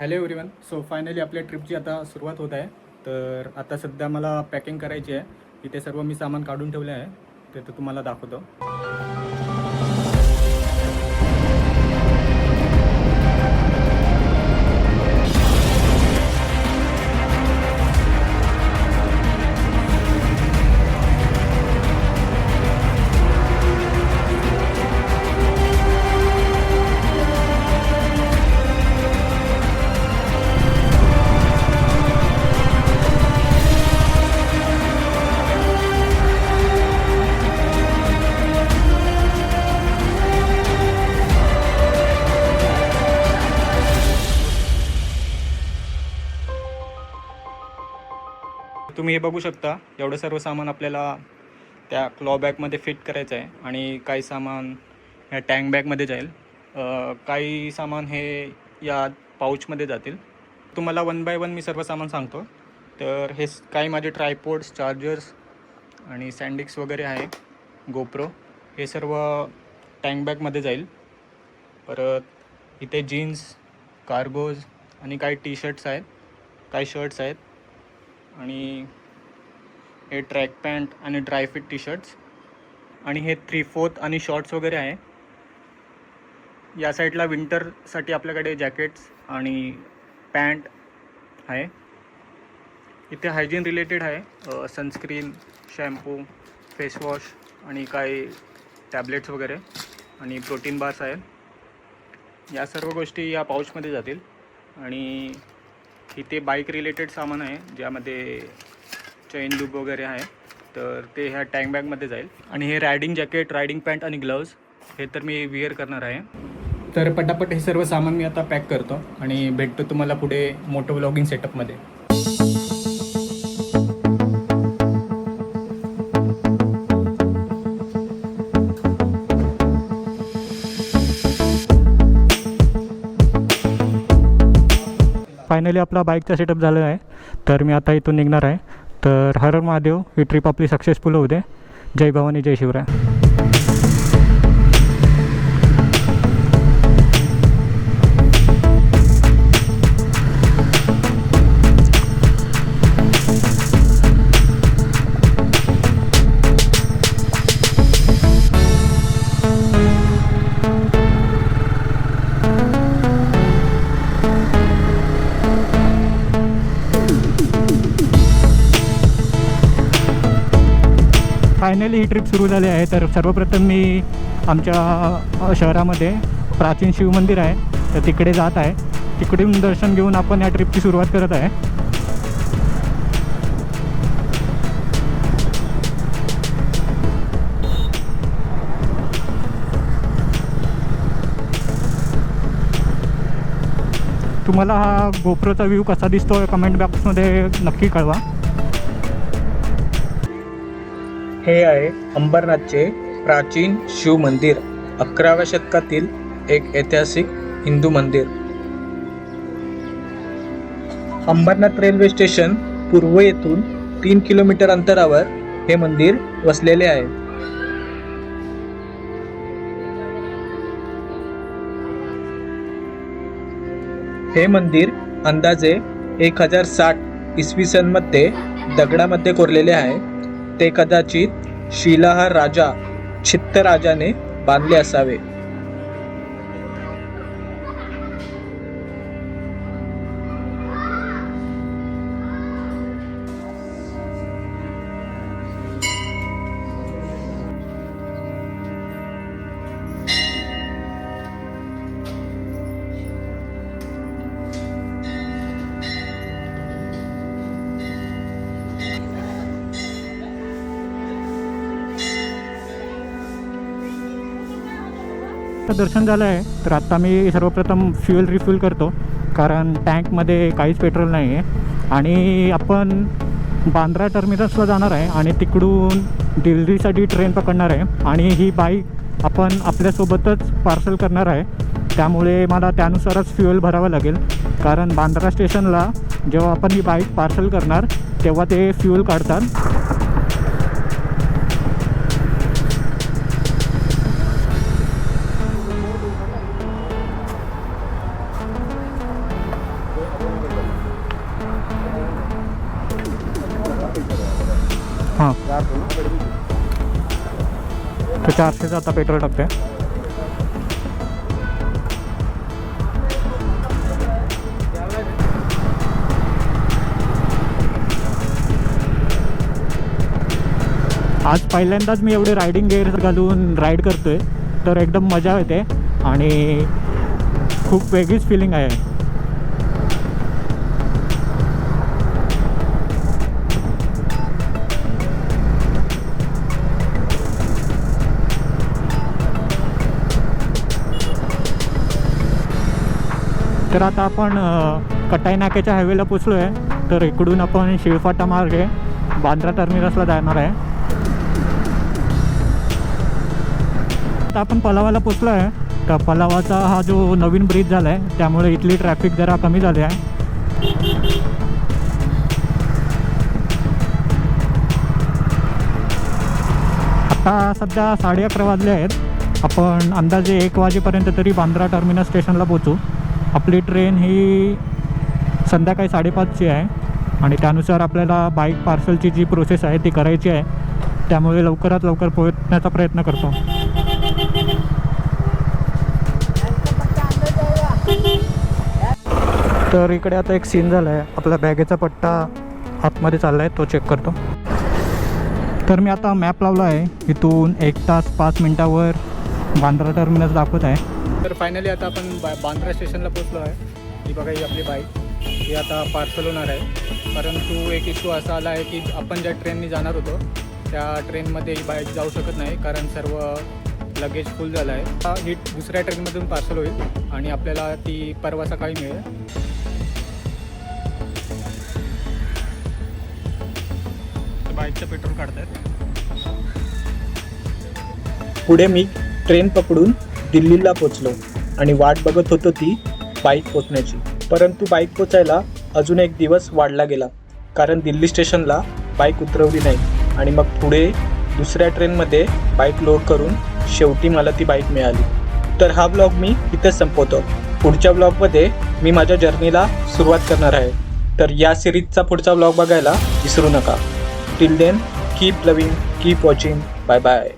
Hello everyone so finally आपल्या ट्रिपची आता सुरुवात होत आहे. तर आता सध्या मला पॅकिंग करायची आहे. इथे सर्व मी सामान काढून ठेवले आहे. ते तर तुम्हाला दाखवतो. तुम्ही हे बघू शकता एवढं सर्व सामान आपल्याला त्या क्लॉ बॅगमध्ये फिट करायचं आहे आणि काही सामान ह्या टँक बॅगमध्ये जाईल. काही सामान हे या पाऊचमध्ये जातील. तुम्हाला वन बाय वन मी सर्व सामान सांगतो. तर हे काही माझे ट्रायपोड्स चार्जर्स आणि सँडिक्स वगैरे आहे गोप्रो हे सर्व टँक बॅगमध्ये जाईल. परत इथे जीन्स कार्गोज आणि काही टी शर्ट्स आहेत काही शर्ट्स आहेत. आणि हे ट्रॅक पॅन्ट आणि ड्रायफिट टी शर्ट्स आणि हे थ्री फोर्थ आणि शॉर्ट्स वगैरे आहे. या साईडला विंटरसाठी आपल्याकडे जॅकेट्स आणि पॅन्ट आहे. इथे हायजीन रिलेटेड आहे. सनस्क्रीन शॅम्पू फेसवॉश आणि काही टॅबलेट्स वगैरे आणि प्रोटीन बार्स आहेत. या सर्व गोष्टी या पाऊचमध्ये जातील. आणि इथे बाईक रिलेटेड सामान आहे ज्यामध्ये चैन लूप वगैरे आहे. तर ते ह्या टँक बॅगमध्ये जाईल. आणि हे रायडिंग जॅकेट रायडिंग पॅन्ट आणि ग्लव्ज हे तर मी विअर करणार आहे. तर पटापट हे सर्व सामान मी आता पॅक करतो आणि भेटतो तुम्हाला पुढे मोटो व्लॉगिंग सेटअपमध्ये फायनली आपला बाईकचा सेटअप झालेला आहे. तर मी आता इथून निघणार आहे. तर हर हर महादेव ही ट्रिप आपली सक्सेसफुल होऊ दे. जय भवानी जय शिवराय. फायनली ही ट्रिप सुरू झाली आहे. तर सर्वप्रथम मी आमच्या शहरामध्ये प्राचीन शिवमंदिर आहे. तर तिकडे जात आहे. तिकडून दर्शन घेऊन आपण या ट्रिपची सुरुवात करत आहे. तुम्हाला हा गोप्रोचा व्ह्यू कसा दिसतो कमेंट बॉक्समध्ये नक्की कळवा. हे आहे अंबरनाथचे प्राचीन शिव मंदिर अकराव्या शतकातील एक ऐतिहासिक हिंदू मंदिर. अंबरनाथ रेल्वे स्टेशन पूर्व येथून तीन किलोमीटर अंतरावर हे मंदिर वसलेले आहे. हे मंदिर अंदाजे एक हजार साठ इसवी सनमध्ये दगडामध्ये कोरलेले आहे. ते कदाचित शिलाहार राजा छित्तराजाने बांधले असावे. आता दर्शन झालं आहे तर आत्ता मी सर्वप्रथम फ्युएल रिफ्यूल करतो. कारण टँकमध्ये काहीच पेट्रोल नाही आहे आणि आपण बांद्रा टर्मिनसला जाणार आहे आणि तिकडून दिल्लीसाठी ट्रेन पकडणार आहे. आणि ही बाईक आपण आपल्यासोबतच पार्सल करणार आहे. त्यामुळे मला त्यानुसारच फ्युएल भरावं लागेल. कारण बांद्रा स्टेशनला जेव्हा आपण ही बाईक पार्सल करणार तेव्हा ते फ्युएल काढतात. हां। तर चारशेचं आता पेट्रोल टाकते आज पहिल्यांदाच मी एवढे रायडिंग गेअर घालून राईड करतोय तर एकदम मजा येते आणि खूप वेगळीच फिलिंग आहे. तर आता आपण कटाई नाक्याच्या हायवेला पोचलो आहे तर इकडून आपण शिळफाटा मार्गे बांद्रा टर्मिनसला जाणार आहे. आता आपण पलावाला पोचलो आहे तर पलावाचा हा जो नवीन ब्रिज झाला आहे त्यामुळे इथली ट्रॅफिक जरा कमी झाली आहे. आता सध्या साडे अकरा वाजले आहेत. आपण अंदाजे एक वाजेपर्यंत तरी बांद्रा टर्मिनस स्टेशनला पोचू आपली ट्रेन ही संध्याकाळी साडेपाचची आहे आणि त्यानुसार आपल्याला बाईक पार्सलची जी प्रोसेस आहे ती करायची आहे. त्यामुळे लवकरात लवकर पोहोचण्याचा प्रयत्न करतो. तर इकडे आता एक सीन झाला आहे आपला बॅगेचा पट्टा आतमध्ये चालला आहे तो चेक करतो. तर मी आता मॅप लावला आहे इथून एक तास पाच मिनटावर बांद्रा टर्मिनस दाखवत आहे. तर फायनली आता आपण बा बांद्रा स्टेशनला पोचलो आहे. ही बघा ही आपली बाईक ही आता पार्सल होणार आहे. परंतु एक इश्यू असा आला आहे की आपण ज्या ट्रेननी जाणार होतो त्या ट्रेनमध्ये ही बाईक जाऊ शकत नाही. कारण सर्व लगेज फुल झालं आहे. ही दुसऱ्या ट्रेनमधून पार्सल होईल आणि आपल्याला ती परवा सकाळी मिळेल. बाईकचं पेट्रोल काढतायत. पुढे मी ट्रेन पकडून दिल्लीला पोचलो आणि वाट बघत होतो ती बाईक पोचण्याची. परंतु बाईक पोचायला अजून एक दिवस वाढला गेला कारण दिल्ली स्टेशनला बाईक उतरवली नाही आणि मग पुढे दुसऱ्या ट्रेनमध्ये बाईक लोड करून शेवटी मला ती बाईक मिळाली. तर हा ब्लॉग मी इथेच संपवतो. पुढच्या ब्लॉगमध्ये मी माझ्या जर्नीला सुरुवात करणार आहे. तर या सिरीजचा पुढचा ब्लॉग बघायला विसरू नका. Till then keep loving keep watching bye bye